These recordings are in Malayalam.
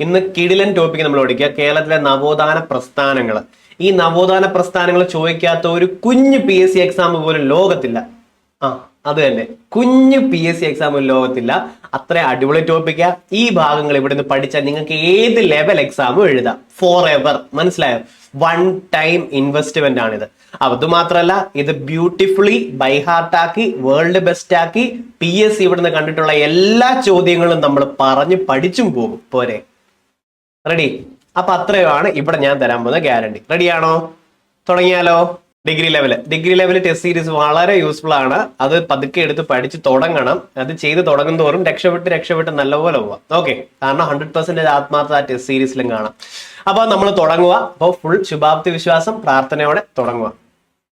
ഇന്ന് കിടിലൻ ടോപ്പിക് നമ്മൾ പഠിക്കുക. കേരളത്തിലെ നവോത്ഥാന പ്രസ്ഥാനങ്ങൾ. ഈ നവോത്ഥാന പ്രസ്ഥാനങ്ങൾ ചോദിക്കാത്ത ഒരു കുഞ്ഞു പി എസ് സി എക്സാം പോലും ലോകത്തില്ല. ആ അത് തന്നെ. കുഞ്ഞു പി എസ് സി എക്സാം ലോകത്തില്ല. അത്ര അടിപൊളി ടോപ്പിക്കാ ഈ ഭാഗങ്ങൾ ഇവിടെ നിന്ന് പഠിച്ചാൽ നിങ്ങൾക്ക് ഏത് ലെവൽ എക്സാമും എഴുതാം. ഫോർ എവർ മനസ്സിലായോ? വൺ ടൈം ഇൻവെസ്റ്റ്മെന്റ് ആണിത്. അത് മാത്രമല്ല ഇത് ബ്യൂട്ടിഫുള്ളി ബൈ ഹാർട്ട് ആക്കി വേൾഡ് ബെസ്റ്റ് ആക്കി പി എസ് സി ഇവിടുന്ന് കണ്ടിട്ടുള്ള എല്ലാ ചോദ്യങ്ങളും നമ്മൾ പറഞ്ഞ് പഠിച്ചും പോകും. പോരെ. റെഡി അപ്പൊ അത്രയുമാണ് ഇവിടെ ഞാൻ തരാൻ പോകുന്ന ഗ്യാരണ്ടി റെഡിയാണോ തുടങ്ങിയാലോ? Degree level degree level test series വളരെ യൂസ്ഫുൾ ആണ്. അത് പതുക്കെ എടുത്ത് പഠിച്ച് തുടങ്ങണം. അത് ചെയ്ത് തുടങ്ങും തോറും രക്ഷപ്പെട്ട് രക്ഷപ്പെട്ട് നല്ലപോലെ പോവാം. ഓക്കെ കാരണം ഹൺഡ്രഡ് പെർസെന്റേജ് ആത്മാർത്ഥ ടെസ്റ്റ് സീരീസിലും കാണാം. അപ്പൊ നമ്മൾ തുടങ്ങുക. അപ്പോൾ ഫുൾ ശുഭാപ്തി വിശ്വാസം പ്രാർത്ഥനയോടെ തുടങ്ങുക.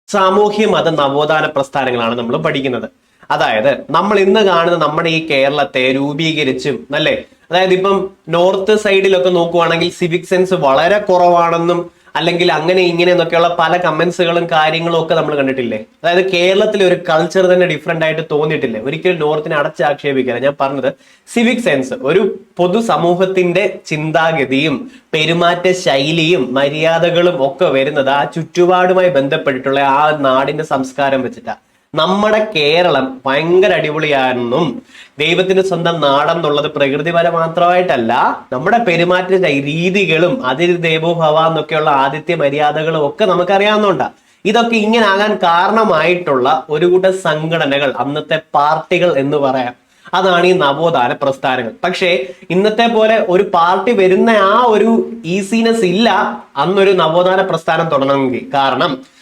സാമൂഹ്യ മത നവോത്ഥാന പ്രസ്ഥാനങ്ങളാണ് നമ്മൾ പഠിക്കുന്നത്. അതായത് നമ്മൾ ഇന്ന് കാണുന്ന നമ്മുടെ ഈ കേരളത്തെ രൂപീകരിച്ചും അല്ലേ? അതായത് ഇപ്പം നോർത്ത് സൈഡിലൊക്കെ നോക്കുവാണെങ്കിൽ സിവിക് സെൻസ് വളരെ കുറവാണെന്നും അല്ലെങ്കിൽ അങ്ങനെ ഇങ്ങനെ എന്നൊക്കെയുള്ള പല കമന്റ്സുകളും കാര്യങ്ങളും ഒക്കെ നമ്മൾ കണ്ടിട്ടില്ലേ? അതായത് കേരളത്തിലെ ഒരു കൾച്ചർ തന്നെ ഡിഫറെന്റ് ആയിട്ട് തോന്നിയിട്ടില്ലേ? ഒരിക്കലും നോർത്തിനെ അടച്ചാക്ഷേപിക്കില്ല ഞാൻ പറഞ്ഞത് സിവിക് സെൻസ് ഒരു പൊതു സമൂഹത്തിന്റെ ചിന്താഗതിയും പെരുമാറ്റ ശൈലിയും മര്യാദകളും ഒക്കെ വരുന്നത് ആ ചുറ്റുപാടുമായി ബന്ധപ്പെട്ടിട്ടുള്ള ആ നാടിന്റെ സംസ്കാരം വെച്ചിട്ടാണ് നമ്മുടെ കേരളം ഭയങ്കര അടിപൊളിയാണെന്നും ദൈവത്തിന്റെ സ്വന്തം നാടെന്നുള്ളത് പ്രകൃതിപരം മാത്രമായിട്ടല്ല നമ്മുടെ പെരുമാറ്റ രീതികളും അതിൽ ദേവോഭവ എന്നൊക്കെയുള്ള ആദിത്യ മര്യാദകളും ഒക്കെ നമുക്കറിയാവുന്നുണ്ട്. ഇതൊക്കെ ഇങ്ങനെ ആകാൻ കാരണമായിട്ടുള്ള ഒരു കൂട്ടം സംഘടനകൾ അന്നത്തെ പാർട്ടികൾ എന്ന് പറയാം. അതാണ് ഈ നവോത്ഥാന പ്രസ്ഥാനങ്ങൾ. പക്ഷേ ഇന്നത്തെ പോലെ ഒരു പാർട്ടി വരുന്ന ആ ഒരു ഈസിനെസ് ഇല്ല അന്നൊരു നവോത്ഥാന പ്രസ്ഥാനം തുടങ്ങണമെങ്കിൽ. കാരണം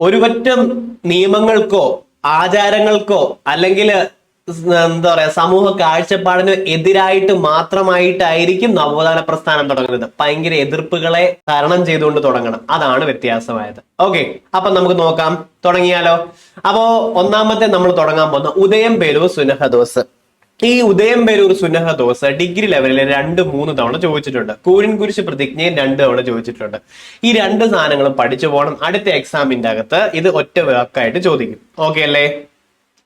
ഒരു പറ്റം നിയമങ്ങൾക്കോ ആചാരങ്ങൾക്കോ അല്ലെങ്കിൽ എന്താ പറയാ സമൂഹ കാഴ്ചപ്പാടിന് എതിരായിട്ട് മാത്രമായിട്ടായിരിക്കും നവോത്ഥാന പ്രസ്ഥാനം തുടങ്ങുന്നത്. ഭയങ്കര എതിർപ്പുകളെ തരണം ചെയ്തുകൊണ്ട് തുടങ്ങണം. അതാണ് വ്യത്യാസമായത്. ഓക്കെ അപ്പൊ നമുക്ക് നോക്കാം. തുടങ്ങിയാലോ? അപ്പോ ഒന്നാമത്തെ നമ്മൾ തുടങ്ങാൻ പോകുന്ന ഉദയം പേരു സുനഹദോസ്. ഈ ഉദയം പേരൂർ സുനഹദോസ് ഡിഗ്രി ലെവലിൽ രണ്ട് മൂന്ന് തവണ ചോദിച്ചിട്ടുണ്ട്. കൂരിൻ കുരിശ് പ്രതിജ്ഞയും രണ്ട് തവണ ചോദിച്ചിട്ടുണ്ട്. ഈ രണ്ട് സാധനങ്ങളും പഠിച്ചു പോകണം. അടുത്ത എക്സാമിന്റെ അകത്ത് ഇത് ഒറ്റ വാക്കായിട്ട് ചോദിക്കും. ഓക്കെ അല്ലേ?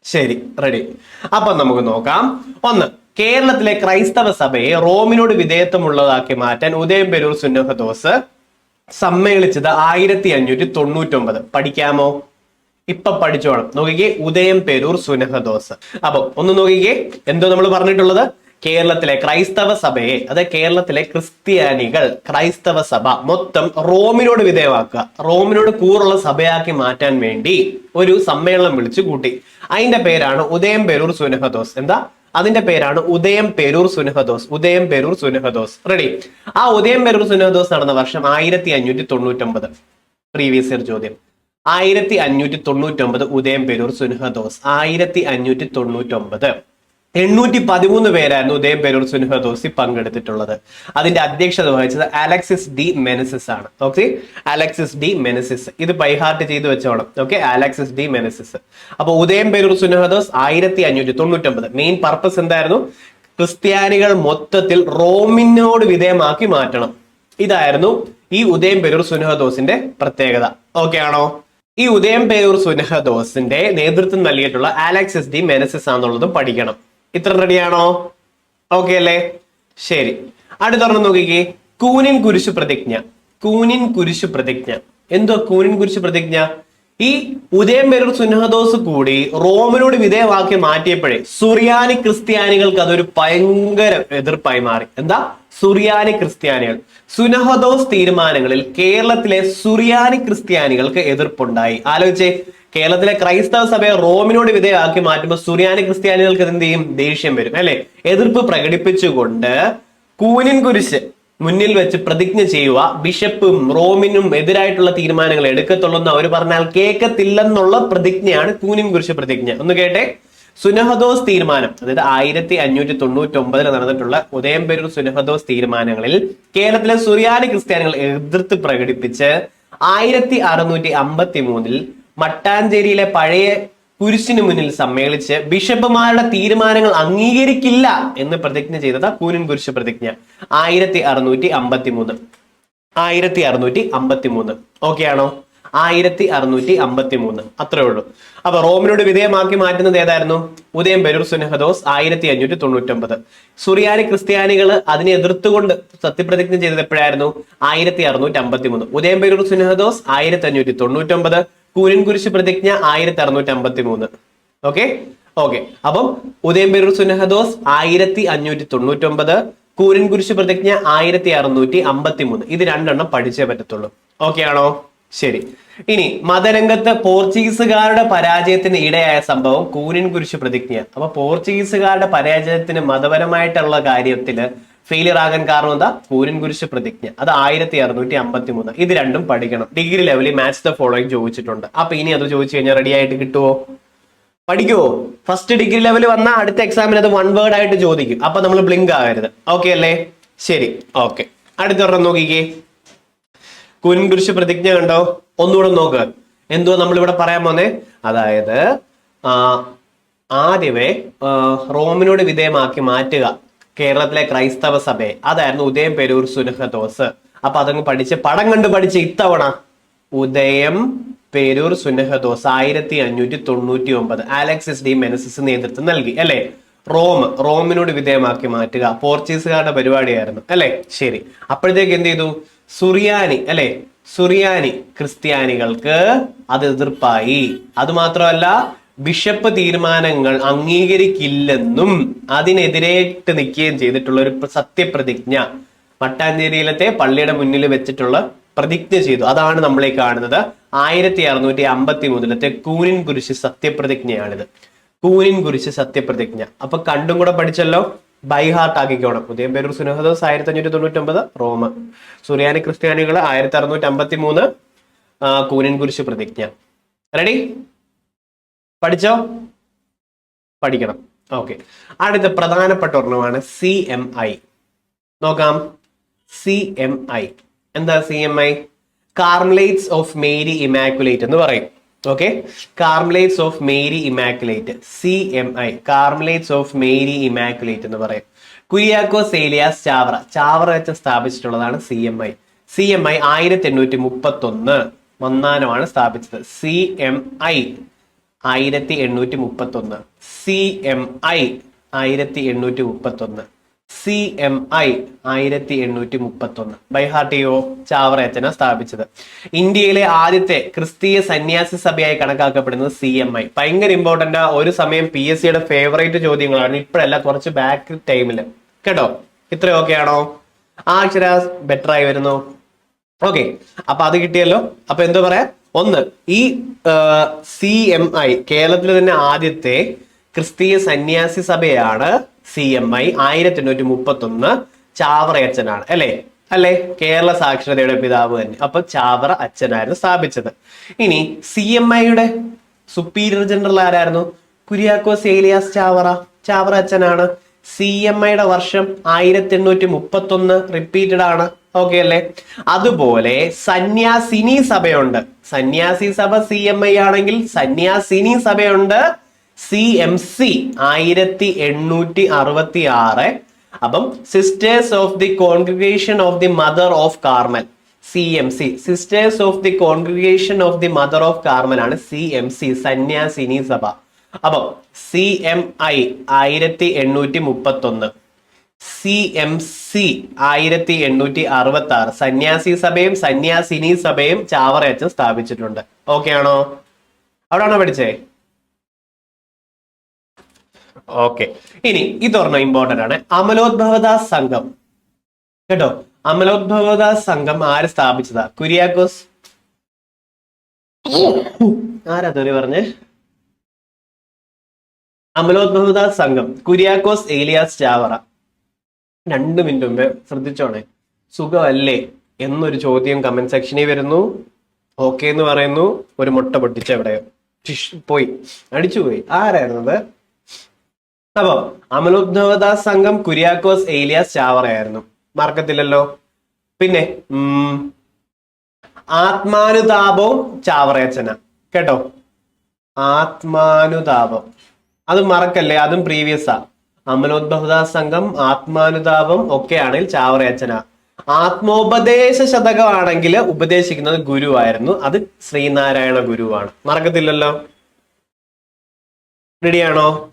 ശരി റെഡി അപ്പൊ നമുക്ക് നോക്കാം. ഒന്ന് കേരളത്തിലെ ക്രൈസ്തവ സഭയെ റോമിനോട് വിധേയത്വമുള്ളതാക്കി മാറ്റാൻ ഉദയം പേരൂർ സുനഹ സുന്നഹദോസ് സമ്മേളിച്ചത് ആയിരത്തി അഞ്ഞൂറ്റി തൊണ്ണൂറ്റൊമ്പത്. പഠിക്കാമോ? ഇപ്പൊ പഠിച്ചോണം നോക്കിക്കേ ഉദയം പേരൂർ സുനഹദോസ് അപ്പൊ ഒന്ന് നോക്കിക്കേ എന്തോ നമ്മൾ പറഞ്ഞിട്ടുള്ളത്? കേരളത്തിലെ ക്രൈസ്തവ സഭയെ അതായത് കേരളത്തിലെ ക്രിസ്ത്യാനികൾ ക്രൈസ്തവ സഭ മൊത്തം റോമിനോട് വിധേയമാക്കുക. റോമിനോട് കൂറുള്ള സഭയാക്കി മാറ്റാൻ വേണ്ടി ഒരു സമ്മേളനം വിളിച്ചു കൂട്ടി. അതിന്റെ പേരാണ് ഉദയം പേരൂർ സുനഹദോസ് എന്താ? അതിന്റെ പേരാണ് ഉദയം പേരൂർ സുനഹദോസ് ഉദയം പേരൂർ സുനഹദോസ് റെഡി ആ ഉദയം പേരൂർ സുനഹദോസ് നടന്ന വർഷം ആയിരത്തി അഞ്ഞൂറ്റി തൊണ്ണൂറ്റൊമ്പത്. പ്രീവിയസ് ഇയർ ചോദ്യം. ആയിരത്തി അഞ്ഞൂറ്റി തൊണ്ണൂറ്റൊമ്പത് ഉദയം പേരൂർ സുനഹദോസ് ആയിരത്തി അഞ്ഞൂറ്റി തൊണ്ണൂറ്റൊമ്പത് എണ്ണൂറ്റി പതിമൂന്ന് പേരായിരുന്നു ഉദയം പേരൂർ സുനഹദോസി പങ്കെടുത്തിട്ടുള്ളത്. അതിന്റെ അധ്യക്ഷത വഹിച്ചത് അലക്സിസ് ഡി മെനസിസ് ആണ്. ഓക്കെ? Alexis de Menezes. ഇത് ബൈഹാർട്ട് ചെയ്ത് വെച്ചോണം. ഓക്കെ? Alexis de Menezes. അപ്പൊ ഉദയം പേരൂർ സുനഹദോസ് ആയിരത്തി അഞ്ഞൂറ്റി തൊണ്ണൂറ്റൊമ്പത് മെയിൻ പർപ്പസ് എന്തായിരുന്നു? ക്രിസ്ത്യാനികൾ മൊത്തത്തിൽ റോമിനോട് വിധേയമാക്കി മാറ്റണം. ഇതായിരുന്നു ഈ ഉദയം പേരൂർ സുനഹദോസിന്റെ പ്രത്യേകത. ഓക്കെ ആണോ? ഈ ഉദയം പേരൂർ സുനഹ ദോസിന്റെ നേതൃത്വം നൽകിയിട്ടുള്ള അലക്സിസ് ഡി മെനസിസ് ആണെന്നുള്ളതും പഠിക്കണം. ഇത്ര റെഡിയാണോ ഓക്കെ അല്ലേ? ശരി. അടുത്തൊരെണ്ണം നോക്കിക്കേ. കൂനിൻ കുരിശു പ്രതിജ്ഞ. കൂനിൻ കുരിശു പ്രതിജ്ഞ. എന്തോ കൂനിൻ കുരിശു പ്രതിജ്ഞ? ഈ ഉദയം പേരൂർ സുനഹദോസ് കൂടി റോമിനോട് വിധേയമാക്കി മാറ്റിയപ്പോഴേ സുറിയാനി ക്രിസ്ത്യാനികൾക്ക് അതൊരു ഭയങ്കര എതിർപ്പായി മാറി. എന്താ? സുറിയാനി ക്രിസ്ത്യാനികൾ. സുനഹദോസ് തീരുമാനങ്ങളിൽ കേരളത്തിലെ സുറിയാനി ക്രിസ്ത്യാനികൾക്ക് എതിർപ്പുണ്ടായി. ആലോചിച്ചേ കേരളത്തിലെ ക്രൈസ്തവ സഭയെ റോമിനോട് വിധേയമാക്കി മാറ്റുമ്പോൾ സുറിയാനി ക്രിസ്ത്യാനികൾക്ക് എന്ത് ചെയ്യും? ദേഷ്യം വരും അല്ലെ? എതിർപ്പ് പ്രകടിപ്പിച്ചുകൊണ്ട് കൂനിൻ കുരിശ് മുന്നിൽ വെച്ച് പ്രതിജ്ഞ ചെയ്യുക. ബിഷപ്പും റോമിനും എതിരായിട്ടുള്ള തീരുമാനങ്ങൾ എടുക്കത്തുള്ളൂ എന്ന് അവർ പറഞ്ഞാൽ കേൾക്കത്തില്ലെന്നുള്ള പ്രതിജ്ഞയാണ് കൂനിൻ കുരിശ് പ്രതിജ്ഞ. ഒന്ന് കേട്ടെ? സുനഹദോസ് തീരുമാനം അതായത് ആയിരത്തി അഞ്ഞൂറ്റി തൊണ്ണൂറ്റി ഒമ്പതിൽ നടന്നിട്ടുള്ള ഉദയംപേരൂർ സുനഹദോസ് തീരുമാനങ്ങളിൽ കേരളത്തിലെ സുറിയാനി ക്രിസ്ത്യാനികൾ എതിർത്ത് പ്രകടിപ്പിച്ച് ആയിരത്തി അറുന്നൂറ്റി അമ്പത്തി മൂന്നിൽ മട്ടാഞ്ചേരിയിലെ പഴയ കുരിശിന് മുന്നിൽ സമ്മേളിച്ച് ബിഷപ്പുമാരുടെ തീരുമാനങ്ങൾ അംഗീകരിക്കില്ല എന്ന് പ്രതിജ്ഞ ചെയ്തത് കൂനിൻ കുരിശ് പ്രതിജ്ഞ ആയിരത്തി അറുന്നൂറ്റി അമ്പത്തി മൂന്ന് ആയിരത്തി അറുന്നൂറ്റി അമ്പത്തി മൂന്ന് ഓക്കെ ആണോ ആയിരത്തി അറുന്നൂറ്റി അമ്പത്തി മൂന്ന് അത്രേ ഉള്ളൂ. അപ്പൊ റോമിനോട് വിധേയമാക്കി മാറ്റുന്നത് ഏതായിരുന്നു? ഉദയം ബരൂർ സുനഹദോസ് ആയിരത്തി അഞ്ഞൂറ്റി തൊണ്ണൂറ്റൊമ്പത് സുറിയാനി ക്രിസ്ത്യാനികൾ അതിനെ എതിർത്തുകൊണ്ട് സത്യപ്രതിജ്ഞ ചെയ്തത് എപ്പോഴായിരുന്നു ആയിരത്തി അറുന്നൂറ്റി അമ്പത്തി മൂന്ന് ഉദയം ബരൂർ സുനഹദോസ് ആയിരത്തി അഞ്ഞൂറ്റി തൊണ്ണൂറ്റൊമ്പത് കൂരിൻ കുരിശ് പ്രതിജ്ഞ ആയിരത്തി അറുന്നൂറ്റി അമ്പത്തി മൂന്ന് ഓക്കെ? ഓക്കെ. അപ്പം ഉദയം ബരൂർ സുനഹദോസ് ആയിരത്തി അഞ്ഞൂറ്റി തൊണ്ണൂറ്റൊമ്പത് കൂരിൻ കുരിശ് പ്രതിജ്ഞ ആയിരത്തി അറുന്നൂറ്റി അമ്പത്തി മൂന്ന് ഇത് രണ്ടെണ്ണം പഠിച്ചേ പറ്റത്തുള്ളൂ. ഓക്കെ ആണോ? ശരി. ഇനി മതരംഗത്ത് പോർച്ചുഗീസുകാരുടെ പരാജയത്തിന് ഇടയായ സംഭവം കൂനിൻ കുരിശ് പ്രതിജ്ഞ അപ്പൊ പോർച്ചുഗീസുകാരുടെ പരാജയത്തിന് മതപരമായിട്ടുള്ള കാര്യത്തിൽ ഫെയിലിയർ ആകാൻ കാരണം എന്താ? കൂരിൻ കുരിശ് പ്രതിജ്ഞ. അത് ആയിരത്തി അറുന്നൂറ്റി അമ്പത്തി മൂന്ന് ഇത് രണ്ടും പഠിക്കണം. ഡിഗ്രി ലെവലിൽ മാച്ച് ദ ഫോളോയിങ് ചോദിച്ചിട്ടുണ്ട്. അപ്പൊ ഇനി അത് ചോദിച്ചു കഴിഞ്ഞാൽ റെഡി ആയിട്ട് കിട്ടുമോ പഠിക്കുവോ? ഫസ്റ്റ് ഡിഗ്രി ലെവൽ വന്ന അടുത്ത എക്സാമിന് അത് വൺ വേർഡ് ആയിട്ട് ചോദിക്കും. അപ്പൊ നമ്മൾ ബ്ലിങ്ക് ആകരുത്. ഓക്കെ അല്ലേ? ശരി. ഓക്കെ അടുത്തൊരെണ്ണം നോക്കിക്കേ. കുൻകുരിശ് പ്രതിജ്ഞ കണ്ടോ? ഒന്നുകൂടെ നോക്ക്. നമ്മൾ നമ്മളിവിടെ പറയാൻ പോന്നെ? അതായത് ആദ്യമേ റോമിനോട് വിധേയമാക്കി മാറ്റുക. കേരളത്തിലെ ക്രൈസ്തവ സഭയെ. അതായിരുന്നു ഉദയം പെരൂർ സുനഹദോസ്. അപ്പൊ അതങ്ങ് പഠിച്ച് പടം കണ്ട് പഠിച്ച് ഇത്തവണ ഉദയം പേരൂർ സുനഹദോസ് ആയിരത്തി അഞ്ഞൂറ്റി തൊണ്ണൂറ്റി ഒമ്പത് അലക്സിസ് ഡി മെനസിസ് നേതൃത്വം നൽകി അല്ലെ? റോം റോമിനോട് വിധേയമാക്കി മാറ്റുക. പോർച്ചുഗീസുകാരുടെ പരിപാടിയായിരുന്നു അല്ലെ? ശരി. അപ്പോഴത്തേക്ക് എന്ത് ചെയ്തു? സുറിയാനി അല്ലെ? സുറിയാനി ക്രിസ്ത്യാനികൾക്ക് അത് എതിർപ്പായി. അത് മാത്രമല്ല ബിഷപ്പ് തീരുമാനങ്ങൾ അംഗീകരിക്കില്ലെന്നും അതിനെതിരേറ്റ് നിൽക്കുകയും ചെയ്തിട്ടുള്ള ഒരു സത്യപ്രതിജ്ഞ മട്ടാഞ്ചേരിയിലത്തെ പള്ളിയുടെ മുന്നിൽ വെച്ചിട്ടുള്ള പ്രതിജ്ഞ ചെയ്തു. അതാണ് നമ്മളെ കാണുന്നത്. ആയിരത്തി അറുന്നൂറ്റി അമ്പത്തി മൂന്നിലത്തെ കൂനിൻ കുരിശ് സത്യപ്രതിജ്ഞയാണിത്. കൂനിൻ കുരിശ് സത്യപ്രതിജ്ഞ. അപ്പൊ കണ്ടും കൂടെ പഠിച്ചല്ലോ. ബൈ ഹാർട്ട് ആക്കിക്കോണം. ഉദയംപേരൂർ സുനഹദോസ് ആയിരത്തി അഞ്ഞൂറ്റി തൊണ്ണൂറ്റി ഒമ്പത് റോമ. സുറിയാനി ക്രിസ്ത്യാനികൾ ആയിരത്തി അറുന്നൂറ്റി അമ്പത്തി മൂന്ന് കൂനിൻ കുരിശ് പ്രതിജ്ഞ. റെഡി പഠിച്ചോ? പഠിക്കണം. ഓക്കെ അടുത്ത പ്രധാനപ്പെട്ട ഒരെണ്ണമാണ് സി എം ഐ നോക്കാം. സി എം ഐ എന്താ C M I Carmelites of Mary Immaculate എന്ന് പറയും. Okay Carmelites of Mary Immaculate C M I Carmelites of Mary Immaculate എന്ന് പറയും. കുര്യാക്കോ സേലിയാസ് ചാവറ ചാവറ വെച്ച് സ്ഥാപിച്ചിട്ടുള്ളതാണ് C M I C M I ആയിരത്തി എണ്ണൂറ്റി മുപ്പത്തി ഒന്ന് മന്നാനമാണ് സ്ഥാപിച്ചത്. സി എം ഐ ആയിരത്തി എണ്ണൂറ്റി മുപ്പത്തി ഒന്ന് സി എം ഐ ആയിരത്തി എണ്ണൂറ്റി മുപ്പത്തി ഒന്ന് സി എം ഐ ആയിരത്തി എണ്ണൂറ്റി മുപ്പത്തി ഒന്ന് ബൈഹാട്ടിയോ ചാവറയച്ചന സ്ഥാപിച്ചത്. ഇന്ത്യയിലെ ആദ്യത്തെ ക്രിസ്തീയ സന്യാസി സഭയായി കണക്കാക്കപ്പെടുന്നത് സി എം ഐ ഭയങ്കര ഇമ്പോർട്ടന്റ് ഒരു സമയം പി എസ് സിയുടെ ഫേവറേറ്റ് ചോദ്യങ്ങളാണ്. ഇപ്പോഴല്ല കുറച്ച് ബാക്ക് ടൈമിൽ കേട്ടോ? ഇത്ര ഓക്കെ ആണോ? ആ അക്ഷര ബെറ്റർ ആയി വരുന്നു. ഓക്കെ അപ്പൊ അത് കിട്ടിയല്ലോ. അപ്പൊ എന്തോ പറയാ? ഒന്ന് ഈ സി എം ഐ കേരളത്തിലെ തന്നെ ആദ്യത്തെ ക്രിസ്തീയ സന്യാസി സഭയാണ് സി എം ഐ ആയിരത്തി എണ്ണൂറ്റി മുപ്പത്തി ഒന്ന് ചാവറ അച്ഛനാണ് അല്ലേ? അല്ലെ? കേരള സാക്ഷരതയുടെ പിതാവ് തന്നെ. അപ്പൊ ചാവറ അച്ഛനായിരുന്നു സ്ഥാപിച്ചത്. ഇനി സി എം ഐയുടെ സുപ്പീരിയർ ജനറൽ ആരായിരുന്നു? കുര്യാക്കോസ് ഏലിയാസ് ചാവറ. ചാവറ അച്ഛനാണ് സി എം ഐയുടെ വർഷം ആയിരത്തി എണ്ണൂറ്റി മുപ്പത്തി ഒന്ന് റിപ്പീറ്റഡ് ആണ്. ഓക്കെ അല്ലേ? അതുപോലെ സന്യാസിനി സഭയുണ്ട്. സന്യാസി സഭ സി എം ഐ ആണെങ്കിൽ സന്യാസിനി സഭയുണ്ട്. സി എം സി ആയിരത്തി എണ്ണൂറ്റി അറുപത്തി ആറ് അപ്പം sisters of the congregation of the mother of Carmel C M C sisters of the congregation of the mother of Carmel ആണ് സി എം സി സന്യാസിനി സഭ. അപ്പം സി എം ഐ ആയിരത്തി എണ്ണൂറ്റി മുപ്പത്തി ഒന്ന് സി എം സി ആയിരത്തി എണ്ണൂറ്റി അറുപത്തി ആറ് സന്യാസി സഭയും സന്യാസിനി സഭയും ചാവറയച്ചൻ സ്ഥാപിച്ചിട്ടുണ്ട്. ഓക്കെ ആണോ? അവിടാണോ പഠിച്ചേ? ഓക്കെ ഇനി ഇതൊരെണ്ണം ഇമ്പോർട്ടന്റ് ആണ്. അമലോദ്ഭവദാസ് സംഘം. കേട്ടോ? അമലോദ്ഭവദാസ് സംഘം ആര് സ്ഥാപിച്ചതാ? കുര്യാക്കോസ്? ആരാ തെറി പറഞ്ഞേ? അമലോദ്ഭവദാസ് സംഘം. കുര്യാക്കോസ് ഏലിയാസ് ചാവറ. രണ്ട് മിനിറ്റ് മുമ്പേ ശ്രദ്ധിച്ചോണേ. സുഖമല്ലേ? എന്നൊരു ചോദ്യം കമന്റ് സെക്ഷനിൽ വരുന്നു. ഓക്കെ എന്ന് പറയുന്നു. ഒരു മുട്ട പൊട്ടിച്ച എവിടെയോ. പോയി. അടിച്ചുപോയി. ആരായിരുന്നത്? അപ്പൊ അമലോദ്ഭവദാസ് സംഘം കുര്യാക്കോസ് ഏലിയാസ് ചാവറയായിരുന്നു. മറക്കത്തില്ലല്ലോ. പിന്നെ ആത്മാനുതാപവും ചാവറയച്ചന. കേട്ടോ? ആത്മാനുതാപം. അത് മറക്കല്ലേ? അതും പ്രീവിയസ്. ആ അമലോദ്ഭവദാസ് സംഘം ആത്മാനുതാപം ഒക്കെയാണെങ്കിൽ ചാവറയച്ചന. ആത്മോപദേശ ശതകമാണെങ്കിൽ ഉപദേശിക്കുന്നത് ഗുരുവായിരുന്നു. അത് ശ്രീനാരായണ ഗുരുവാണ്. മറക്കത്തില്ലല്ലോ. റെഡിയാണോ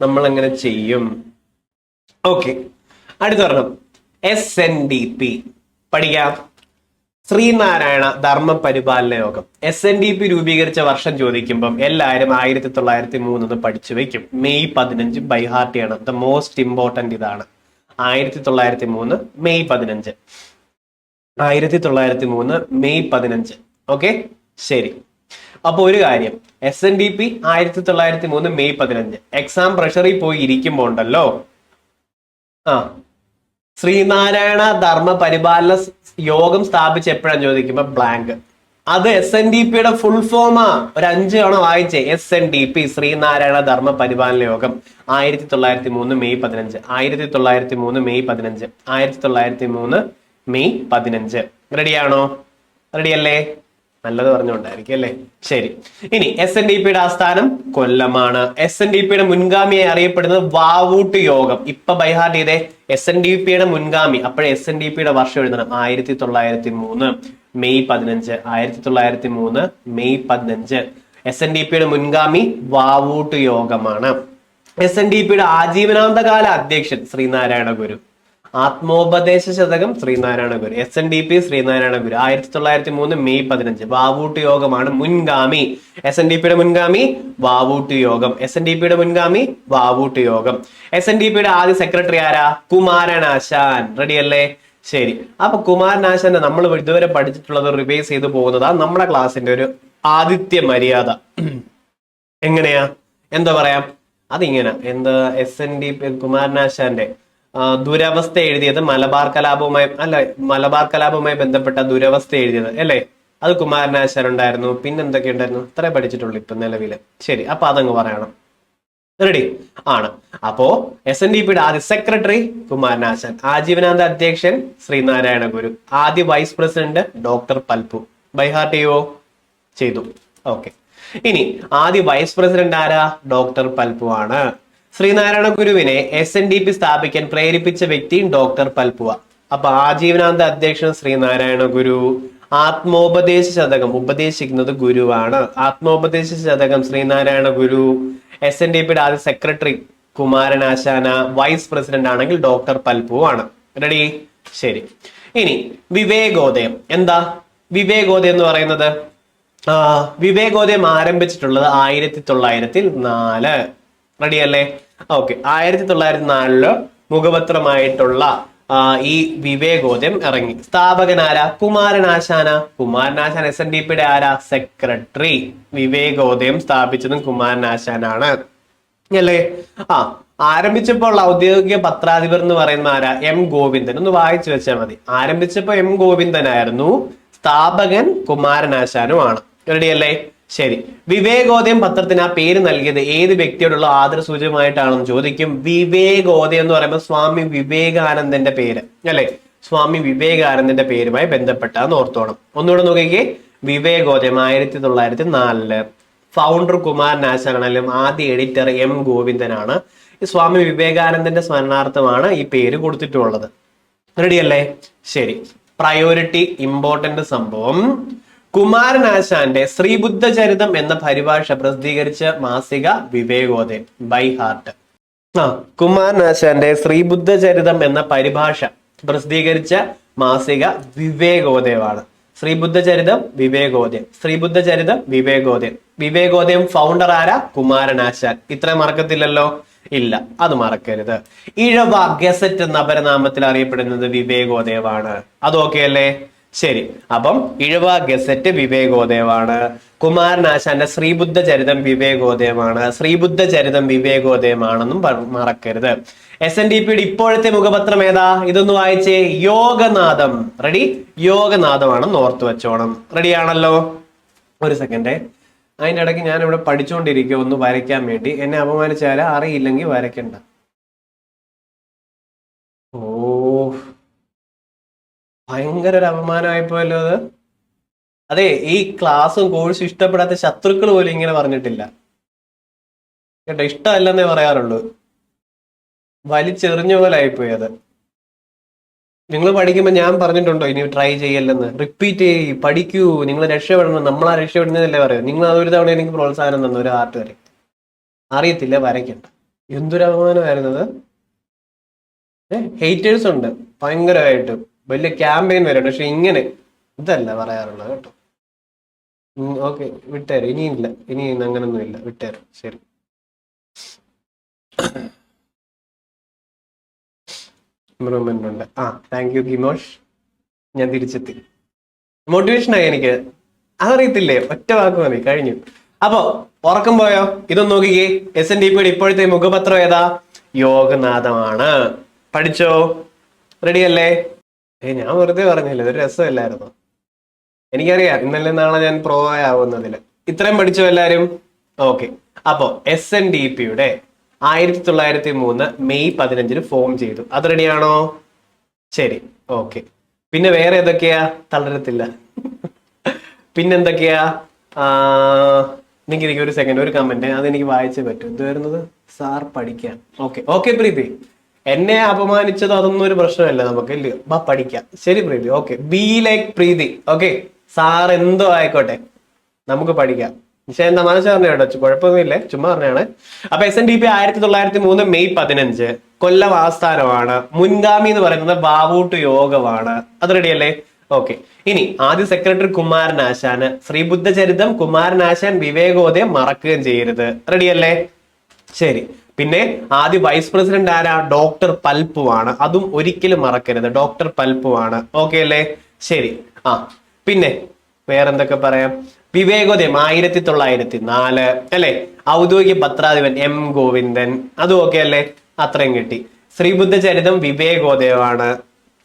നമ്മൾ അങ്ങനെ ചെയ്യും? ഓക്കെ അടുത്ത പറഞ്ഞു എസ് എൻ ഡി പി പഠിക്കാം. ശ്രീനാരായണ ധർമ്മ പരിപാലന യോഗം. എസ് എൻ ഡി പി രൂപീകരിച്ച വർഷം ചോദിക്കുമ്പം എല്ലാവരും ആയിരത്തി തൊള്ളായിരത്തി മൂന്നിന്ന് പഠിച്ചു വെക്കും. മെയ് പതിനഞ്ച് ബൈഹാർട്ടിയാണ്. ദ മോസ്റ്റ് ഇമ്പോർട്ടന്റ് ഇതാണ്. ആയിരത്തി തൊള്ളായിരത്തി മൂന്ന് മെയ് പതിനഞ്ച്. ആയിരത്തി തൊള്ളായിരത്തി മൂന്ന് മെയ് പതിനഞ്ച്. ഓക്കെ ശരി. അപ്പൊ ഒരു കാര്യം എസ് എൻ ഡി പി ആയിരത്തി തൊള്ളായിരത്തി മൂന്ന് മെയ് പതിനഞ്ച്. എക്സാം പ്രഷറിൽ പോയി ഇരിക്കുമ്പോ ഉണ്ടല്ലോ. ആ. ശ്രീനാരായണ ധർമ്മ പരിപാലന യോഗം സ്ഥാപിച്ച് എപ്പോഴാണ് ചോദിക്കുമ്പോ ബ്ലാങ്ക് അത് എസ് എൻ ഡി പിയുടെ ഫുൾ ഫോമാ ഒരു അഞ്ച് തവണ വായിച്ചേ. S N D P Sree Narayana Dharma Paripalana Yogam ആയിരത്തി തൊള്ളായിരത്തി മൂന്ന് മെയ് പതിനഞ്ച്. ആയിരത്തി തൊള്ളായിരത്തി മൂന്ന് മെയ് പതിനഞ്ച്. ആയിരത്തി തൊള്ളായിരത്തി മൂന്ന് മെയ് പതിനഞ്ച് റെഡിയാണോ റെഡിയല്ലേ നല്ലത് പറഞ്ഞുകൊണ്ടായിരിക്കും അല്ലേ ശരി. ഇനി എസ് എൻ ഡി പിയുടെ ആസ്ഥാനം കൊല്ലമാണ്. എസ് എൻ ഡി പിയുടെ മുൻഗാമിയായി അറിയപ്പെടുന്നത് വാവൂട്ട് യോഗം. ഇപ്പൊ ബൈഹാർട്ട് ചെയ്തേ എസ് എൻ ഡി പിയുടെ മുൻഗാമി. അപ്പോഴേ എസ് എൻ ഡി പിയുടെ വർഷം എഴുതണം. ആയിരത്തി തൊള്ളായിരത്തി മൂന്ന് മെയ് പതിനഞ്ച്. ആയിരത്തി തൊള്ളായിരത്തി മൂന്ന് മെയ് പതിനഞ്ച്. എസ് എൻ ഡി പിയുടെ മുൻഗാമി വാവൂട്ട് യോഗമാണ്. എസ് എൻ ഡി പിയുടെ ആജീവനാന്തകാല അധ്യക്ഷൻ Sree Narayana Guru Atmopadesa Satakam Sree Narayana Guru S N D P Sree Narayana Guru ആയിരത്തി തൊള്ളായിരത്തി മൂന്ന് മെയ് പതിനഞ്ച്. വാവൂട്ട് യോഗമാണ് മുൻഗാമി. എസ് എൻ ഡി പിയുടെ മുൻഗാമി വാവൂട്ട് യോഗം. എസ് എൻ ഡി പിയുടെ മുൻഗാമി വാവൂട്ട് യോഗം. എസ് എൻ ഡി പിയുടെ ആദ്യ സെക്രട്ടറി ആരാ? കുമാരനാശാൻ. റെഡി അല്ലേ? ശരി. അപ്പൊ കുമാരനാശാന്റെ നമ്മൾ ഇതുവരെ പഠിച്ചിട്ടുള്ളത് റിവൈസ് ചെയ്തു പോകുന്നതാ നമ്മുടെ ക്ലാസ്സിന്റെ ഒരു ആദിത്യ മര്യാദ. എങ്ങനെയാ? എന്താ പറയാ? അതിങ്ങനെ. എന്താ? എസ് എൻ ഡി കുമാരനാശാന്റെ ദുരവസ്ഥ എഴുതിയത് മലബാർ കലാപവുമായി അല്ല മലബാർ കലാപവുമായി ബന്ധപ്പെട്ട ദുരവസ്ഥ എഴുതിയത് അല്ലേ? അത് കുമാരനാശാൻ ഉണ്ടായിരുന്നു. പിന്നെന്തൊക്കെ ഉണ്ടായിരുന്നു? അത്രേ പഠിച്ചിട്ടുള്ളൂ ഇപ്പൊ നിലവിൽ ശരി അപ്പൊ അതങ്ങ് പറയണം. റെഡി? ആണ്. അപ്പോ എസ് എൻ ഡി പിയുടെ ആദ്യ സെക്രട്ടറി കുമാരനാശാൻ ആജീവനാന്ത അധ്യക്ഷൻ ശ്രീനാരായണ ഗുരു ആദ്യ vice president doctor Palpu by heart ചെയ്യുവോ ചെയ്തു. ഓക്കെ. ഇനി ആദ്യ വൈസ് പ്രസിഡന്റ് ആരാ? ഡോക്ടർ പൽപു ആണ്. ശ്രീനാരായണ ഗുരുവിനെ എസ് എൻ ഡി പി സ്ഥാപിക്കാൻ പ്രേരിപ്പിച്ച വ്യക്തി ഡോക്ടർ പൽപുവ അപ്പൊ ആജീവനാന്ത അധ്യക്ഷൻ ശ്രീനാരായണ ഗുരു ആത്മോപദേശ ശതകം ഉപദേശിക്കുന്നത് ഗുരുവാണ്. Atmopadesa Satakam Sree Narayana Guru S N D പിയുടെ ആദ്യ secretary Kumaran Asan vice president ആണെങ്കിൽ ഡോക്ടർ പൽപു ആണ് റെഡി ശരി. ഇനി വിവേകോദയം. എന്താ? വിവേകോദയം എന്ന് പറയുന്നത്? വിവേകോദയം ആരംഭിച്ചിട്ടുള്ളത് ആയിരത്തി തൊള്ളായിരത്തി നാല്. റെഡി അല്ലേ? ഓക്കെ ആയിരത്തി തൊള്ളായിരത്തി നാലിൽ മുഖപത്രമായിട്ടുള്ള ഈ വിവേകോദയം ഇറങ്ങി. സ്ഥാപകൻ ആരാ? കുമാരനാശാന കുമാരനാശാൻ എസ് എൻ ഡി പിയുടെ ആരാ? സെക്രട്ടറി വിവേകോദയം സ്ഥാപിച്ചതും കുമാരനാശാനാണ് അല്ലേ? ആ ആരംഭിച്ചപ്പോൾ ഔദ്യോഗിക പത്രാധിപർ എന്ന് പറയുന്ന ആരാ? എം ഗോവിന്ദൻ. ഒന്ന് വായിച്ചു വെച്ചാൽ മതി. ആരംഭിച്ചപ്പോ എം ഗോവിന്ദനായിരുന്നു. സ്ഥാപകൻ കുമാരനാശാനുമാണ് റെഡിയല്ലേ ശരി. വിവേകോദയം പത്രത്തിന് ആ പേര് നൽകിയത് ഏത് വ്യക്തിയോടുള്ള ആദരസൂചകമായിട്ടാണെന്ന് ചോദിക്കും. വിവേകോദയം എന്ന് പറയുമ്പോൾ സ്വാമി വിവേകാനന്ദന്റെ പേര് അല്ലെ? സ്വാമി വിവേകാനന്ദന്റെ പേരുമായി ബന്ധപ്പെട്ടാന്ന് ഓർത്തോണം. ഒന്നുകൂടെ നോക്കിക്കേ. വിവേകോദയം ആയിരത്തി തൊള്ളായിരത്തി നാലിൽ ഫൗണ്ടർ കുമാർ കുമാരനാശാനാണെങ്കിലും ആദ്യ എഡിറ്റർ എം ഗോവിന്ദനാണ്. ഈ സ്വാമി വിവേകാനന്ദന്റെ സ്മരണാർത്ഥമാണ് ഈ പേര് കൊടുത്തിട്ടുള്ളത്. റെഡിയല്ലേ ശരി. പ്രയോറിറ്റി ഇമ്പോർട്ടന്റ് സംഭവം. കുമാരനാശാന്റെ ശ്രീബുദ്ധചരിതം എന്ന പരിഭാഷ പ്രസിദ്ധീകരിച്ച മാസിക വിവേകോദയം ബൈ ഹാർട്ട്. ആ കുമാരനാശാന്റെ ശ്രീബുദ്ധചരിതം എന്ന പരിഭാഷ പ്രസിദ്ധീകരിച്ച മാസിക വിവേകോദയമാണ്. ശ്രീബുദ്ധചരിതം വിവേകോദയം. ശ്രീബുദ്ധചരിതം വിവേകോദയം. വിവേകോദയം ഫൗണ്ടർ ആരാ? കുമാരനാശാൻ. ഇത്ര മറക്കത്തില്ലല്ലോ? ഇല്ല അത് മറക്കരുത്. ഇഴവ ഗസറ്റ് എന്ന അപരനാമത്തിൽ അറിയപ്പെടുന്നത് വിവേകോദയമാണ്. അത് ഓക്കെ അല്ലേ ശരി അപ്പം ഇഴവ ഗസറ്റ് വിവേകോദയമാണ്. കുമാരനാശാന്റെ ശ്രീബുദ്ധ ചരിതം വിവേകോദയമാണ്. ശ്രീബുദ്ധ ചരിതം വിവേകോദയമാണെന്നും മറക്കരുത്. എസ് എൻ ഡി പിയുടെ ഇപ്പോഴത്തെ മുഖപത്രം ഏതാ? ഇതൊന്ന് വായിച്ചേ. യോഗനാഥം. റെഡി യോഗനാഥമാണെന്ന് ഓർത്തു വെച്ചോണം. റെഡി ആണല്ലോ? ഒരു സെക്കൻഡ് അതിന്റെ ഇടയ്ക്ക് ഞാൻ ഇവിടെ പഠിച്ചുകൊണ്ടിരിക്കുക ഒന്ന് വരയ്ക്കാൻ വേണ്ടി. എന്നെ അപമാനിച്ചാൽ അറിയില്ലെങ്കിൽ വരയ്ക്കണ്ട. ഓ. ഭയങ്കര ഒരു അപമാനമായിപ്പോയല്ലോ അത്. അതെ ഈ ക്ലാസ്സും കോഴ്സും ഇഷ്ടപ്പെടാത്ത ശത്രുക്കൾ പോലും ഇങ്ങനെ പറഞ്ഞിട്ടില്ല. കേട്ടോ ഇഷ്ടമല്ലെന്നേ പറയാറുള്ളൂ. വലിച്ചെറിഞ്ഞ പോലെ ആയിപ്പോയി അത് നിങ്ങൾ പഠിക്കുമ്പോൾ ഞാൻ പറഞ്ഞിട്ടുണ്ടോ ഇനി ട്രൈ ചെയ്യല്ലെന്ന്? റിപ്പീറ്റ് ചെയ്യ് പഠിക്കൂ നിങ്ങൾ രക്ഷപ്പെടണം നമ്മളാ രക്ഷപ്പെടുന്നതല്ലേ പറയാം നിങ്ങൾ അതൊരു തവണ എനിക്ക് പ്രോത്സാഹനം തന്നു ഒരു ആർട്ട് വരെ. അറിയത്തില്ല വരയ്ക്കണ്ട. എന്തൊരു അപമാനമായിരുന്നത് ഹെയ്റ്റേഴ്സ് ഉണ്ട് ഭയങ്കരമായിട്ട്. വലിയ ക്യാമ്പയിൻ വരെ പക്ഷെ ഇങ്ങനെ ഇതല്ല പറയാറുള്ളത് കേട്ടോ. ഓക്കെ വിട്ടേരും ഇനിയില്ല. ഇനി അങ്ങനൊന്നും ഇല്ല. വിട്ടേരും ശരി. ഇമ്പ്രൂവ്മെന്റ് ഉണ്ട് ആ താങ്ക് യു കിമോഷ്. ഞാൻ തിരിച്ചെത്തി. മോട്ടിവേഷനായി എനിക്ക്. അതറിയത്തില്ലേ ഒറ്റ വാക്ക് മതി. കഴിഞ്ഞു. അപ്പോ ഉറക്കം പോയോ? ഇതൊന്ന് നോക്കിക്കേ. എസ് എൻ ഡി പിയുടെ ഇപ്പോഴത്തെ മുഖപത്രം ഏതാ? യോഗനാഥമാണ്. പഠിച്ചോ? റെഡി അല്ലേ? ഏ ഞാൻ വെറുതെ പറഞ്ഞില്ല ഇതൊരു രസമല്ലായിരുന്നു. എനിക്കറിയാം ഇന്നലെ നാളെ ഞാൻ പ്രോ ആവുന്നതിൽ. ഇത്രയും പഠിച്ചു എല്ലാരും? ഓക്കെ അപ്പോ എസ് എൻ ഡി പിയുടെ ആയിരത്തി തൊള്ളായിരത്തി മൂന്ന് മെയ് പതിനഞ്ചിന് ഫോം ചെയ്തു. അത് റെഡിയാണോ ശരി. ഓക്കെ പിന്നെ വേറെ ഏതൊക്കെയാ? തളരത്തില്ല. പിന്നെന്തൊക്കെയാ? എനിക്ക് ഒരു സെക്കൻഡ് ഒരു കമന്റ് അത് എനിക്ക് വായിച്ചേ പറ്റും. എന്ത് വരുന്നത്? സാർ പഠിക്കാൻ. Okay okay Preethi. എന്നെ അപമാനിച്ചത് അതൊന്നും ഒരു പ്രശ്നമല്ല നമുക്ക്. ഇല്ലയോ ബാ പഠിക്കാം. ശരി Preethi. Okay. Be like Preethi. Okay. Sir എന്തോ ആയിക്കോട്ടെ. നമുക്ക് പഠിക്കാം. പക്ഷെ എന്താ മനസ്സ് പറഞ്ഞു കേട്ടോ? കുഴപ്പമൊന്നുമില്ലേ. ചുമ്മാ പറഞ്ഞാണ്. അപ്പൊ എസ് എൻ ഡി പി ആയിരത്തി തൊള്ളായിരത്തി മൂന്ന് മെയ് പതിനഞ്ച് കൊല്ലം ആസ്ഥാനമാണ്. മുൻഗാമി എന്ന് പറയുന്നത് ബാവൂട്ട് യോഗമാണ്. അത് റെഡിയല്ലേ ഓക്കെ. ഇനി ആദ്യ സെക്രട്ടറി കുമാരനാശാന് ശ്രീബുദ്ധചരിതം കുമാരനാശാൻ വിവേകോദയം മറക്കുകയും ചെയ്യരുത്. റെഡിയല്ലേ ശരി. പിന്നെ ആദ്യ വൈസ് പ്രസിഡന്റ് ആരാ? ഡോക്ടർ പൽപ്പുവാണ്. അതും ഒരിക്കലും മറക്കരുത്. ഡോക്ടർ പൽപ്പുവാണ്. ഓക്കെ അല്ലേ? ശരി. ആ പിന്നെ വേറെന്തൊക്കെ പറയാം? വിവേകോദയം ആയിരത്തി തൊള്ളായിരത്തി നാല് അല്ലെ? ഔദ്യോഗിക പത്രാധിപൻ എം ഗോവിന്ദൻ. അതും ഓക്കെ അല്ലേ? അത്രയും കിട്ടി. ശ്രീബുദ്ധ ചരിതം വിവേകോദയമാണ്.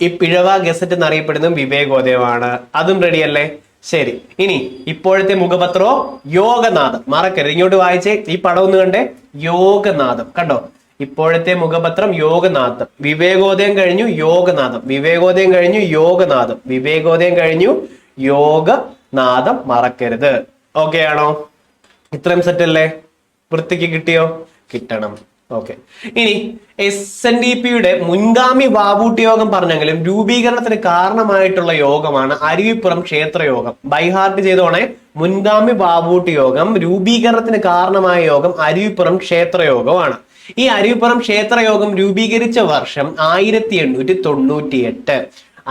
ഈ പിഴവ ഗസറ്റ് എന്നറിയപ്പെടുന്നതും വിവേകോദയമാണ്. അതും റെഡിയല്ലേ ശരി. ഇനി ഇപ്പോഴത്തെ മുഖപത്രോ? യോഗനാഥം. മറക്കരുത്. ഇങ്ങോട്ട് വായിച്ചേ. ഈ പടം ഒന്ന് കണ്ടേ. യോഗനാഥം. കണ്ടോ? ഇപ്പോഴത്തെ മുഖപത്രം യോഗനാഥം. വിവേകോദയം കഴിഞ്ഞു യോഗനാഥം. വിവേകോദയം കഴിഞ്ഞു യോഗനാഥം. വിവേകോദയം കഴിഞ്ഞു യോഗനാഥം. മറക്കരുത്. ഓക്കെ ആണോ? ഇത്രയും സെറ്റ് അല്ലേ? വൃത്തിക്ക് കിട്ടിയോ? കിട്ടണം. ഓക്കെ ഇനി എസ് എൻ ഡി പിയുടെ മുൻഗാമി വാവൂട്ടി യോഗം പറഞ്ഞെങ്കിലും രൂപീകരണത്തിന് കാരണമായിട്ടുള്ള യോഗമാണ് അരുവിപ്പുറം ക്ഷേത്രയോഗം. ബൈഹാർട്ട് ചെയ്തോണേ മുൻഗാമി വാവൂട്ടി യോഗം രൂപീകരണത്തിന് കാരണമായ യോഗം അരുവിപ്പുറം ക്ഷേത്രയോഗമാണ്. ഈ അരുവിപ്പുറം ക്ഷേത്രയോഗം രൂപീകരിച്ച വർഷം ആയിരത്തി എണ്ണൂറ്റി തൊണ്ണൂറ്റി എട്ട്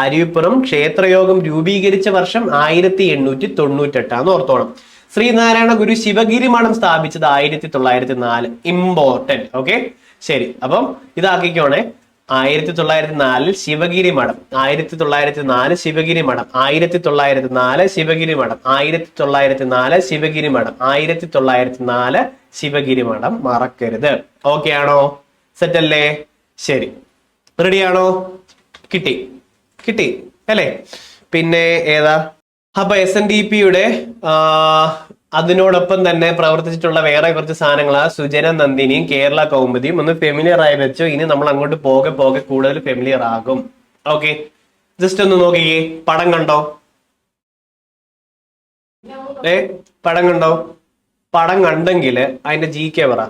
അരുവിപ്പുറം ക്ഷേത്രയോഗം രൂപീകരിച്ച വർഷം ആയിരത്തി എണ്ണൂറ്റി തൊണ്ണൂറ്റെട്ടാന്ന് ഓർത്തോണം. ശ്രീനാരായണ ഗുരു ശിവഗിരി മഠം സ്ഥാപിച്ചത് ആയിരത്തി തൊള്ളായിരത്തി നാല് ഇമ്പോർട്ടന്റ് ഓക്കെ ശരി. അപ്പം ഇതാക്കിക്കോണേ. ആയിരത്തി തൊള്ളായിരത്തി നാലിൽ ശിവഗിരി മഠം. ആയിരത്തി തൊള്ളായിരത്തി നാല് ശിവഗിരി മഠം. ആയിരത്തി തൊള്ളായിരത്തി നാല് ശിവഗിരി മഠം. ആയിരത്തി തൊള്ളായിരത്തി നാല് ശിവഗിരി മഠം. ആയിരത്തി തൊള്ളായിരത്തി നാല് ശിവഗിരി മഠം. മറക്കരുത്. ഓക്കെ ആണോ? സെറ്റ് അല്ലേ? ശരി. റെഡിയാണോ കിട്ടി. കിട്ടി. അല്ലേ? പിന്നെ ഏതാ? അപ്പൊ എസ് എൻ ഡി പിയുടെ അതിനോടൊപ്പം തന്നെ പ്രവർത്തിച്ചിട്ടുള്ള വേറെ കുറച്ച് സാധനങ്ങളാ സുജന നന്ദിനിയും കേരള കൗമുദിയും. ഒന്ന് ഫെമിലിയർ ആയി വെച്ചു. ഇനി നമ്മൾ അങ്ങോട്ട് പോകെ പോകെ കൂടുതൽ ഫെമിലിയർ ആകും. ഓക്കെ ജസ്റ്റ് ഒന്ന് നോക്കിയേ പടം കണ്ടോ? ഏ? പടം കണ്ടോ? പടം കണ്ടെങ്കിൽ അതിന്റെ ജി കെ പറ.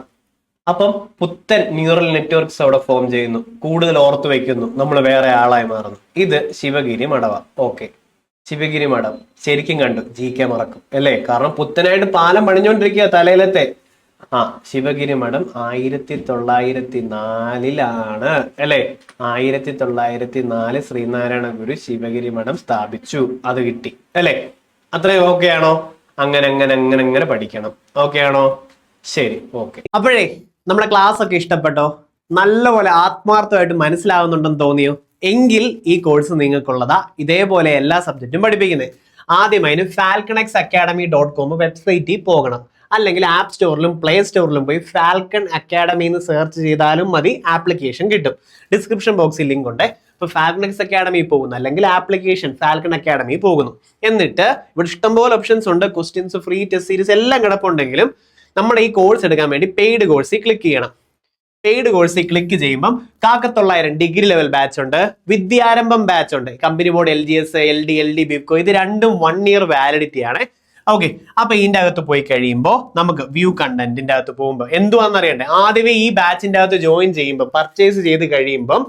അപ്പം പുത്തൻ ന്യൂറൽ നെറ്റ്വർക്ക്സ് അവിടെ ഫോം ചെയ്യുന്നു. കൂടുതൽ ഓർത്തു വെക്കുന്നു. നമ്മൾ വേറെ ആളായി മാറുന്നു. ഇത് ശിവഗിരി മടവ. ഓക്കെ ശിവഗിരി മഠം ശരിക്കും കണ്ടു. ജി കെ മറക്കും. അല്ലേ? കാരണം പുത്തനായിട്ട് പാലം പണിഞ്ഞുകൊണ്ടിരിക്കുക തലയിലത്തെ. ആ ശിവഗിരി മഠം ആയിരത്തി തൊള്ളായിരത്തി നാലിലാണ് അല്ലെ? ആയിരത്തി തൊള്ളായിരത്തി നാല് ശ്രീനാരായണ ഗുരു ശിവഗിരി മഠം സ്ഥാപിച്ചു. അത് കിട്ടി. അല്ലെ? അത്രയും ഓക്കെ ആണോ? അങ്ങനെ അങ്ങനെ അങ്ങനെ അങ്ങനെ പഠിക്കണം. ഓക്കെ ആണോ? ശരി ഓക്കെ അപ്പോഴേ നമ്മുടെ ക്ലാസ് ഒക്കെ ഇഷ്ടപ്പെട്ടോ? നല്ലപോലെ ആത്മാർത്ഥമായിട്ട് മനസ്സിലാവുന്നുണ്ടെന്ന് തോന്നിയോ? എങ്കിൽ ഈ കോഴ്സ് നിങ്ങൾക്കുള്ളതാ ഇതേപോലെ എല്ലാ സബ്ജക്റ്റും പഠിപ്പിക്കുന്നത് ആദ്യമായി ഫാൽക്കണക്സ് അക്കാഡമി ഡോട്ട് കോം വെബ്സൈറ്റിൽ പോകണം. അല്ലെങ്കിൽ ആപ്പ് സ്റ്റോറിലും പ്ലേ സ്റ്റോറിലും പോയി ഫാൽക്കൺ അക്കാഡമി എന്ന് സെർച്ച് ചെയ്താലും മതി ആപ്ലിക്കേഷൻ കിട്ടും. ഡിസ്ക്രിപ്ഷൻ ബോക്സിൽ ലിങ്ക് ഉണ്ട്. ഇപ്പൊ ഫാൽക്കണക്സ് അക്കാഡമി പോകുന്നു. അല്ലെങ്കിൽ ആപ്ലിക്കേഷൻ ഫാൽക്കൺ അക്കാഡമി പോകുന്നു. എന്നിട്ട് ഇവിടെ ഇഷ്ടംപോലെ ഓപ്ഷൻസ് ഉണ്ട്. ക്വസ്റ്റ്യൻസ് ഫ്രീ ടെസ്റ്റ് സീരീസ് എല്ലാം കിടപ്പുണ്ടെങ്കിലും നമ്മുടെ ഈ കോഴ്സ് എടുക്കാൻ വേണ്ടി പെയ്ഡ് കോഴ്സിൽ ക്ലിക്ക് ചെയ്യണം. പെയ്ഡ് കോഴ്സിൽ ക്ലിക്ക് ചെയ്യുമ്പം കാക്കത്തൊള്ളായിരം ഡിഗ്രി ലെവൽ ബാച്ച് ഉണ്ട്. വിദ്യാരംഭം ബാച്ച് ഉണ്ട്. Company board L G S L D L D ബിപ്കോ ഇത് രണ്ടും വൺ ഇയർ വാലിഡിറ്റി ആണ്. ഓക്കെ അപ്പൊ ഇതിന്റെ അകത്ത് പോയി കഴിയുമ്പോൾ നമുക്ക് വ്യൂ കണ്ടന്റിന്റെ അകത്ത് പോകുമ്പോൾ എന്തുവാന്ന് അറിയണ്ടേ? ആദ്യമേ ഈ ബാച്ചിന്റെ അകത്ത് ജോയിൻ ചെയ്യുമ്പോൾ പർച്ചേസ് ചെയ്ത് കഴിയുമ്പം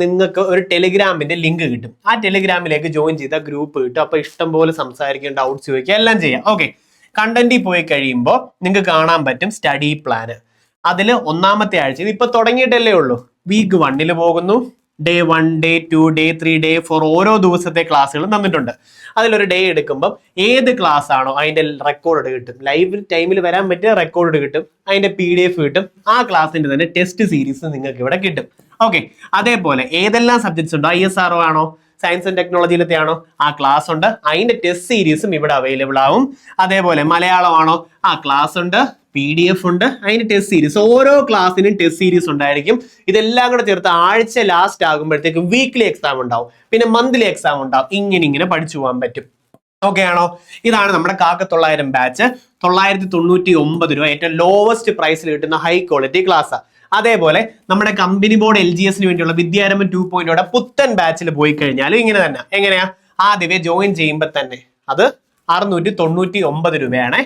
നിങ്ങൾക്ക് ഒരു ടെലിഗ്രാമിന്റെ ലിങ്ക് കിട്ടും. ആ ടെലിഗ്രാമിലേക്ക് ജോയിൻ ചെയ്ത ഗ്രൂപ്പ് കിട്ടും. അപ്പൊ ഇഷ്ടം പോലെ സംസാരിക്കും ഡൗട്ട്സ് ചോദിക്കുക എല്ലാം ചെയ്യാം. ഓക്കെ കണ്ടന്റിൽ പോയി കഴിയുമ്പോൾ നിങ്ങൾക്ക് കാണാൻ പറ്റും സ്റ്റഡി പ്ലാന് അതിൽ ഒന്നാമത്തെ ആഴ്ച. ഇത് ഇപ്പൊ തുടങ്ങിയിട്ടല്ലേ ഉള്ളൂ. വീക്ക് വണ്ണിൽ പോകുന്നു. Day one day two day three day four ഓരോ ദിവസത്തെ ക്ലാസ്സുകളും തന്നിട്ടുണ്ട്. അതിലൊരു ഡേ എടുക്കുമ്പോൾ ഏത് ക്ലാസ് ആണോ അതിന്റെ റെക്കോർഡ് കിട്ടും. ലൈവ് ടൈമിൽ വരാൻ പറ്റിയ റെക്കോർഡ് കിട്ടും. അതിന്റെ പി ഡി എഫ് കിട്ടും. ആ ക്ലാസ്സിന്റെ തന്നെ ടെസ്റ്റ് സീരീസ് നിങ്ങൾക്ക് ഇവിടെ കിട്ടും. ഓക്കെ അതേപോലെ ഏതെല്ലാം സബ്ജക്ട്സ് ഉണ്ടോ? ഐ എസ് ആർ ആണോ? സയൻസ് ആൻഡ് ടെക്നോളജിയിലത്തെ ആണോ? ആ ക്ലാസ് ഉണ്ട്. അതിന്റെ ടെസ്റ്റ് സീരീസും ഇവിടെ അവൈലബിൾ ആവും. അതേപോലെ മലയാളമാണോ ആ ക്ലാസ് ഉണ്ട്. പി ഡി എഫ് ഉണ്ട്. അതിന് ടെസ്റ്റ് സീരീസ് ഓരോ ക്ലാസ്സിനും ടെസ്റ്റ് സീരീസ് ഉണ്ടായിരിക്കും. ഇതെല്ലാം കൂടെ ചേർത്ത് ആഴ്ച ലാസ്റ്റ് ആകുമ്പോഴത്തേക്കും വീക്ക്ലി എക്സാം ഉണ്ടാവും. പിന്നെ മന്ത്ലി എക്സാം ഉണ്ടാവും. ഇങ്ങനെ ഇങ്ങനെ പഠിച്ചു പോകാൻ പറ്റും. ഓക്കെ ആണോ? ഇതാണ് നമ്മുടെ കാക്ക തൊള്ളായിരം ബാച്ച് തൊള്ളായിരത്തി തൊണ്ണൂറ്റി ഒമ്പത് രൂപ. ഏറ്റവും ലോവസ്റ്റ് പ്രൈസിൽ കിട്ടുന്ന ഹൈ ക്വാളിറ്റി ക്ലാസ് അതേപോലെ നമ്മുടെ കമ്പനി ബോർഡ് എൽ ജി എസിന് വേണ്ടിയുള്ള വിദ്യാരംഭം ടു പോയിന്റോടെ പുത്തൻ ബാച്ചിൽ പോയി കഴിഞ്ഞാലും ഇങ്ങനെ തന്നെ. എങ്ങനെയാ? ആദ്യമേ ജോയിൻ ചെയ്യുമ്പോൾ തന്നെ അത് അറുന്നൂറ്റി തൊണ്ണൂറ്റി ഒമ്പത് രൂപയാണ്.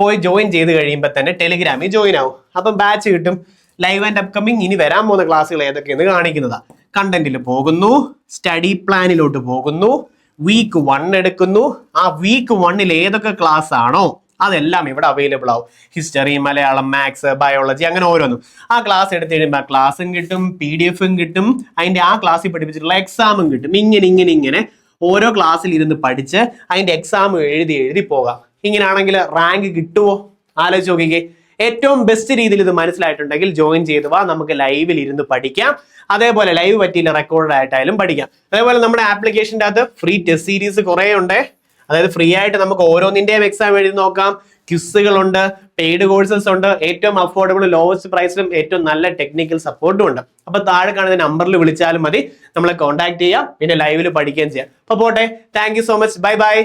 പോയി ജോയിൻ ചെയ്ത് കഴിയുമ്പോൾ തന്നെ ടെലിഗ്രാമിൽ ജോയിൻ ആവും. അപ്പം ബാച്ച് കിട്ടും. ലൈവ് ആൻഡ് അപ്കമിങ് ഇനി വരാൻ പോകുന്ന ക്ലാസ്സുകൾ ഏതൊക്കെയെന്ന് കാണിക്കുന്നതാ. കണ്ടന്റിൽ പോകുന്നു. സ്റ്റഡി പ്ലാനിലോട്ട് പോകുന്നു. വീക്ക് വൺ എടുക്കുന്നു. ആ വീക്ക് വണ്ണിൽ ഏതൊക്കെ ക്ലാസ് ആണോ അതെല്ലാം ഇവിടെ അവൈലബിൾ ആവും. ഹിസ്റ്ററി മലയാളം മാത്സ് ബയോളജി അങ്ങനെ ഓരോന്നും. ആ ക്ലാസ് എടുത്ത് കഴിയുമ്പോൾ ആ ക്ലാസ്സും കിട്ടും പി ഡി എഫും കിട്ടും. അതിന്റെ ആ ക്ലാസ്സിൽ പഠിപ്പിച്ചിട്ടുള്ള എക്സാമും കിട്ടും. ഇങ്ങനെ ഇങ്ങനെ ഇങ്ങനെ ഓരോ ക്ലാസ്സിൽ ഇരുന്ന് പഠിച്ച് അതിന്റെ എക്സാം എഴുതി എഴുതി പോകാം. ഇങ്ങനെയാണെങ്കിൽ റാങ്ക് കിട്ടുമോ ആലോചിച്ച് നോക്കിക്കേ. ഏറ്റവും ബെസ്റ്റ് രീതിയിൽ ഇത് മനസ്സിലായിട്ടുണ്ടെങ്കിൽ ജോയിൻ ചെയ്തു വാ നമുക്ക് ലൈവിൽ ഇരുന്ന് പഠിക്കാം. അതേപോലെ ലൈവ് പറ്റിയില്ല റെക്കോർഡ് ആയിട്ടായാലും പഠിക്കാം. അതേപോലെ നമ്മുടെ ആപ്ലിക്കേഷന്റെ അകത്ത് ഫ്രീ ടെസ്റ്റ് സീരീസ് കുറേ ഉണ്ട്. അതായത് ഫ്രീ ആയിട്ട് നമുക്ക് ഓരോന്നിന്റെയും എക്സാം എഴുതി നോക്കാം. ക്യുസുകളുണ്ട് പെയ്ഡ് കോഴ്സസ് ഉണ്ട്. ഏറ്റവും അഫോർഡബിൾ ലോവസ്റ്റ് പ്രൈസിലും ഏറ്റവും നല്ല ടെക്നിക്കൽ സപ്പോർട്ടും ഉണ്ട്. അപ്പൊ താഴെ കാണുന്ന നമ്പറിൽ വിളിച്ചാലും മതി. നമ്മളെ കോൺടാക്ട് ചെയ്യാം. പിന്നെ ലൈവിൽ പഠിക്കുകയും ചെയ്യാം. അപ്പൊ പോട്ടെ. Thank so much bye bye